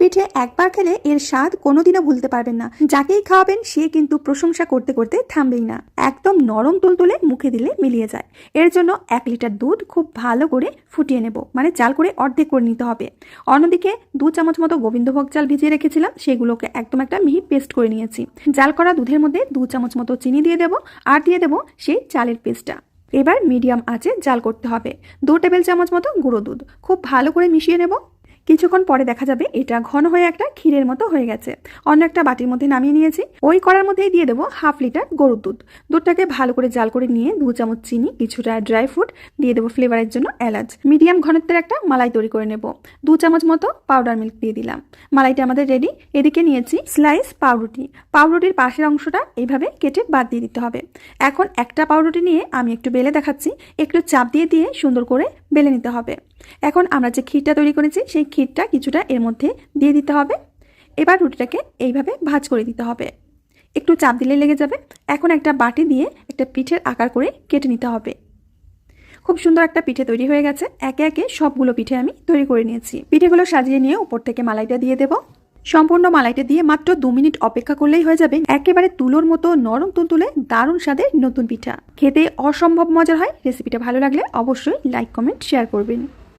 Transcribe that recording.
পিঠে একবার খেলে এর স্বাদ কোনোদিনও ভুলতে পারবেন না। যাকেই খাওয়াবেন, সে কিন্তু প্রশংসা করতে করতে থামবেই না। একদম নরম তুলতুলে মুখে দিলে মিলিয়ে যায়। এর জন্য এক লিটার দুধ খুব ভালো করে ফুটিয়ে নেব। মানে চাল করে অর্ধেক করে নিতে হবে। অন্যদিকে দু চামচ মতো গোবিন্দভোগ চাল ভিজিয়ে রেখেছিলাম। সেগুলোকে একদম একটা মিহি পেস্ট করে নিয়েছি। জাল করা দুধের মধ্যে দু চামচ মতো চিনি দিয়ে দেবো আর দিয়ে দেবো সেই চালের পেস্টটা। এবার মিডিয়াম আঁচে জাল করতে হবে। দু টেবিল চামচ মতো গুঁড়ো দুধ। খুব ভালো করে মিশিয়ে নেব। কিছুক্ষণ পরে দেখা যাবে এটা ঘন হয়ে একটা ক্ষীরের মতো হয়ে গেছে। অন্য একটা বাটির মধ্যে নামিয়ে নিয়েছি। ওই করার মধ্যেই দিয়ে দেবো হাফ লিটার গরুর দুধ। দুধটাকে ভালো করে জাল করে নিয়ে দু চামচ চিনি, কিছুটা ড্রাই ফ্রুট দিয়ে দেবো ফ্লেভারের জন্য এলাচ। মিডিয়াম ঘনত্বের একটা মালাই তৈরি করে নেব। দু চামচ মতো পাউডার মিল্ক দিয়ে দিলাম। মালাইটা আমাদের রেডি। এদিকে নিয়েছি স্লাইস পাউরুটি। পাউরুটির পাশের অংশটা এইভাবে কেটে বাদ দিয়ে দিতে হবে। এখন একটা পাউরুটি নিয়ে আমি একটু বেলে দেখাচ্ছি। একটু চাপ দিয়ে দিয়ে সুন্দর করে বেলে নিতে হবে। এখন আমরা যে ক্ষীরটা তৈরি করেছি, সেই ক্ষীরটা কিছুটা এর মধ্যে দিয়ে দিতে হবে। এবার রুটিটাকে এইভাবে ভাজ করে দিতে হবে। একটু চাপ দিলে লেগে যাবে। এখন একটা বাটি দিয়ে একটা পিঠের আকার করে কেটে নিতে হবে। খুব সুন্দর একটা পিঠে তৈরি হয়ে গেছে। একে একে সবগুলো পিঠে আমি তৈরি করে নিয়েছি। পিঠেগুলো সাজিয়ে নিয়ে উপর থেকে মালাইটা দিয়ে দেবো। সম্পূর্ণ মালাইটা দিয়ে মাত্র দু মিনিট অপেক্ষা করলেই হয়ে যাবে। একেবারে তুলোর মতো নরম তুলতুলে দারুণ স্বাদের নতুন পিঠা। খেতে অসম্ভব মজার হয়। রেসিপিটা ভালো লাগলে অবশ্যই লাইক, কমেন্ট, শেয়ার করবেন।